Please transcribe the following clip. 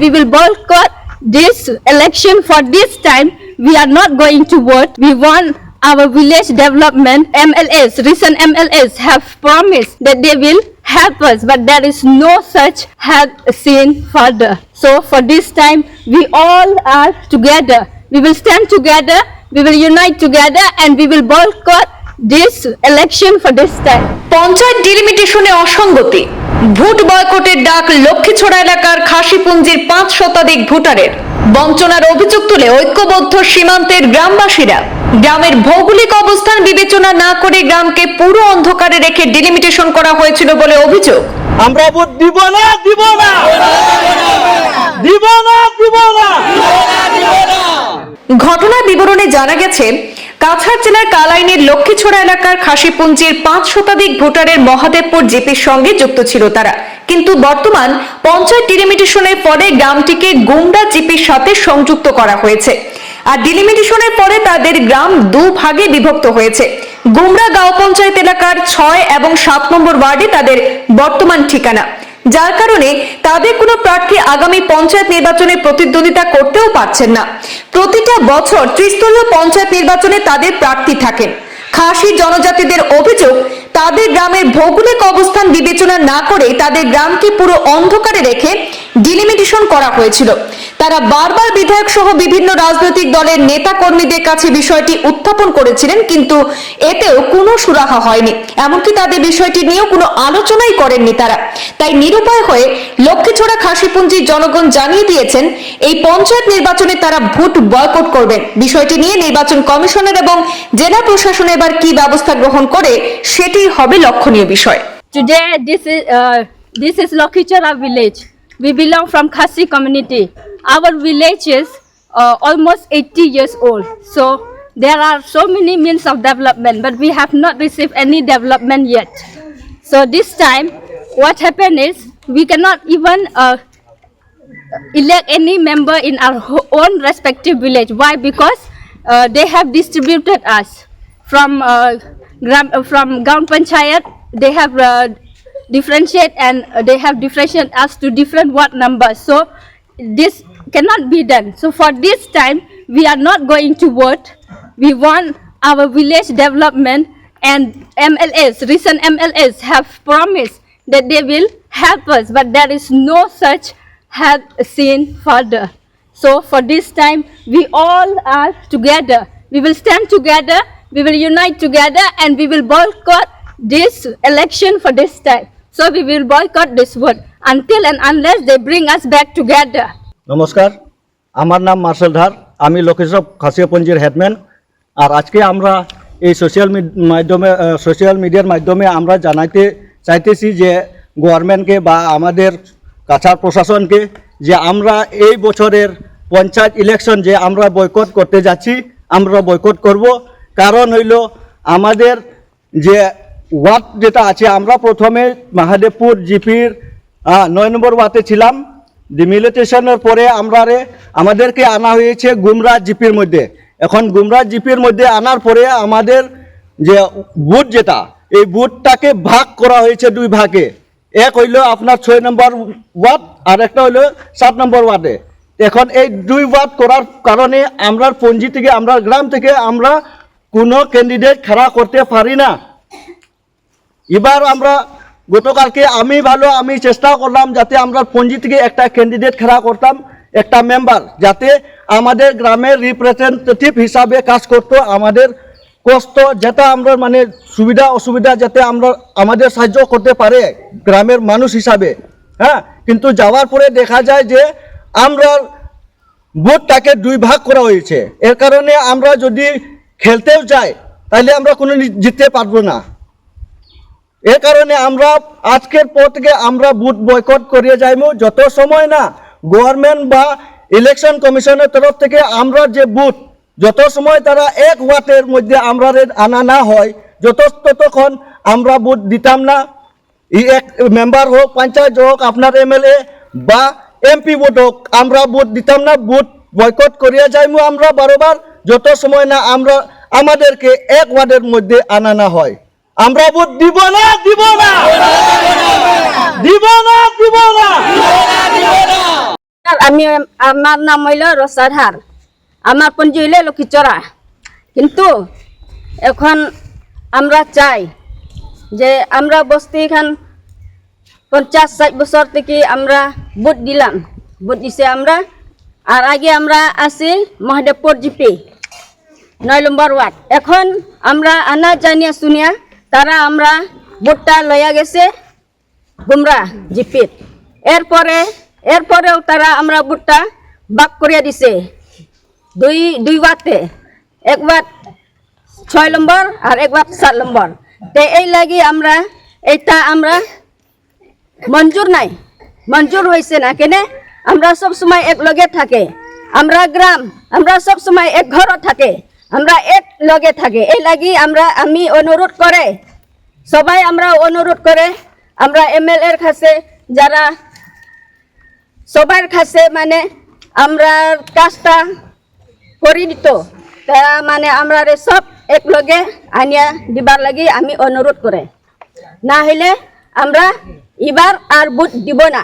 we will boycott this election for this time. We are not going to vote. We want our village development. MLAs, recent MLAs have promised that they will help us, but there is no such help seen further. So for this time, we all are together. We will stand together, we will unite together, and we will boycott this election for this time. Panchayat ডিলিমিটেশনে অসঙ্গতি vote বয়কটের ডাক লক্ষ্মীছড়া এলাকার খাসিপুঞ্জির পাঁচ শতাধিক ভোটারের। বঞ্চনার অভিযোগ তুলে ঐক্যবদ্ধ সীমান্তের গ্রামবাসীরা। গ্রামের ভৌগোলিক অবস্থান বিবেচনা না করে গ্রামকে পুরো অন্ধকারে রেখে ডিলিমিটেশন করা হয়েছিল বলে অভিযোগ। আমরা ভোট দিব না দিব না। দিব না দিব না। ঘটনার বিবরণে জানা গেছে কাছাড় জেলার কালাইনের লক্ষ্মীছড়া এলাকার খাসিপুঞ্জির পাঁচ শতাধিক ভোটারের মহাদেবপুর জিপির সঙ্গে যুক্ত ছিল তারা। কিন্তু বর্তমান পঞ্চায়েত ডিলিমিটেশনের পরে গ্রামটিকে গুন্ডা জিপির সাথে সংযুক্ত করা হয়েছে। আর ডিলিমিটেশনের পরে তাদের গ্রাম দু ভাগে বিভক্ত হয়েছে। গুমরা গাঁও পঞ্চায়েত এলাকার ছয় এবং সাত নম্বর ওয়ার্ডে তাদের বর্তমান ঠিকানা। যার কারণে তাদের কোনো প্রার্থী আগামী পঞ্চায়েত নির্বাচনে প্রতিদ্বন্দ্বিতা করতেও পারছেন না। প্রতিটা বছর ত্রিস্তরীয় পঞ্চায়েত নির্বাচনে তাদের প্রার্থী থাকেন। খাসি জনজাতিদের অভিযোগ, তাদের গ্রামের ভৌগোলিক অবস্থান বিবেচনা না করে তাদের গ্রামকে পুরো অন্ধকারে রেখে ডিলিমিটেশন করা হয়েছিল। তারা বারবার বিধায়ক সহ বিভিন্ন রাজনৈতিক দলের নেতা কর্মীদের কাছে বিষয়টি উত্থাপন করেছিলেন কিন্তু এতেও কোনো সুরাহা হয়নি এমনকি তাদের বিষয়টি নিয়েও কোনো আলোচনাই করেননি তারা তাই নিরুপায় হয়ে লক্ষ্মীছড়া খাসিপুঞ্জির জনগণ জানিয়ে দিয়েছেন এই পঞ্চায়েত নির্বাচনে তারা ভোট বয়কট করবেন বিষয়টি নিয়ে নির্বাচন কমিশনের এবং জেলা প্রশাসন এবার কি ব্যবস্থা গ্রহণ করে সেটি হবে লক্ষণীয় বিষয় Today, this is uh, this is Lokhichara village. We belong from Khasi community. Our village is uh, almost 80 years old. So there are so many means of development, but we have not received any development yet. So this time, what happened is we cannot even uh, elect any member in our own respective village. Why? Because uh, they have distributed us from uh, uh, from Gaon Panchayat. They have uh, differentiate and uh, they have differentiated us to different ward numbers. So this cannot be done. So for this time, we are not going to vote. We want our village development and MLAs, recent MLAs have promised that they will help us, but there is no such help seen further. So for this time, we all are together. We will stand together, we will unite together, and we will boycott this election for this time. So we will boycott this vote until and unless they bring us back together. নমস্কার, আমার নাম martial ধার, আমি লোকেশব খাসিয়াপঞ্জির headman. আর আজকে আমরা এই social মাধ্যমে social মিডিয়ার মাধ্যমে আমরা জানাইতে চাইতেছি যে গভর্নমেন্টকে বা আমাদের কাছার প্রশাসনকে যে আমরা এই বছরের পঞ্চায়েত ইলেকশন যে আমরা বয়কট করতে যাচ্ছি, আমরা বয়কট করব। কারণ হইল আমাদের যে ওয়ার্ড যেটা আছে, আমরা প্রথমে মহাদেবপুর জিপির নয় নম্বর ওয়ার্ডে ছিলাম। ডিমিলিটেশনের পরে আমরা আমাদেরকে আনা হয়েছে গুমরা জিপির মধ্যে। এখন গুমরা জিপির মধ্যে আনার পরে আমাদের যে বুট যেটা, এই বুটটাকে ভাগ করা হয়েছে দুই ভাগে। এক হইল আপনার ছয় নম্বর ওয়ার্ড আর একটা হইল সাত নম্বর ওয়ার্ডে। এখন এই দুই ওয়ার্ড করার কারণে আমরা পঞ্জি থেকে, আমরা গ্রাম থেকে আমরা কোনো ক্যান্ডিডেট খাড়া করতে পারি না। এবার আমরা গতকালকে আমি ভালো, আমি চেষ্টা করলাম যাতে আমরা পঞ্জি থেকে একটা ক্যান্ডিডেট খেলা করতাম, একটা মেম্বার যাতে আমাদের গ্রামের রিপ্রেজেন্টেটিভ হিসাবে কাজ করতো, আমাদের কষ্ট যেটা আমরা মানে সুবিধা, অসুবিধা যাতে আমরা আমাদের সাহায্য করতে পারে গ্রামের মানুষ হিসাবে হ্যাঁ? কিন্তু যাওয়ার পরে দেখা যায় যে আমরা ভোটটাকে দুই ভাগ করা হয়েছে। এর কারণে আমরা যদি খেলতেও যাই, তাহলে আমরা কোনো জিততে পারব না। এর কারণে আমরা আজকের পর থেকে আমরা বুথ বয়কট করিয়ে যাইমু। যত সময় না গভর্নমেন্ট বা ইলেকশন কমিশনের তরফ থেকে আমরা যে বুথ, যত সময় তারা এক ওয়াটের মধ্যে আমরা আনা না হয়, যত ততক্ষণ আমরা বুথ দিতাম না। ই এক মেম্বার হোক, পঞ্চায়েত হোক, আপনার এমএলএ বা এমপি ভোট হোক, আমরা বুথ দিতাম না, বুথ বয়কট করিয়া যাইমু আমরা বারবার। যত সময় না আমরা আমাদেরকে এক ওয়ার্ডের মধ্যে আনা না হয়। আমরা ভোট দিব না দিব না। দিব না দিব না। আমি, আমার নাম হইল রসাধার আমার পঞ্জি হইলে লক্ষ্মীচড়া কিন্তু এখন আমরা চাই যে আমরা বস্তি এখান পঞ্চাশ ষাট বছর থেকে আমরা ভোট দিলাম। ভোট দিছে আমরা। আর আগে আমরা আছি মহাদেবপুর জিপি, নয় নম্বর ওয়ার্ড। এখন আমরা আনা জানিয়া শুনিয়া তারা আমরা ভোটটা লইয়া গেছে গুমরা জিপিত এরপরে, এরপরেও তারা আমরা ভোটটা বাক করিয়া দিছে। দুই দুই বাতে একবার ছয় নম্বর আর একবার সাত নম্বর। তো এই লাগি আমরা এটা আমরা মঞ্জুর নাই। মঞ্জুর হয়েছে না কেনে? আমরা সব সময় এক লগে থাকে। আমরা গ্রাম, আমরা সব সময় এক ঘরত থাকে। আমরা এক লগে থাকে। এই লাগি আমরা, আমি অনুরোধ করে, সবাই আমরা অনুরোধ করে, আমরা এম এল এর কাছে, যারা সবার কাছে মানে আমরা কাজটা করে দিত, তা মানে আমরা সব এক লগে আনিয়া দিবার লাগি আমি অনুরোধ করে। না হলে আমরা এবার আর বুট দিব না।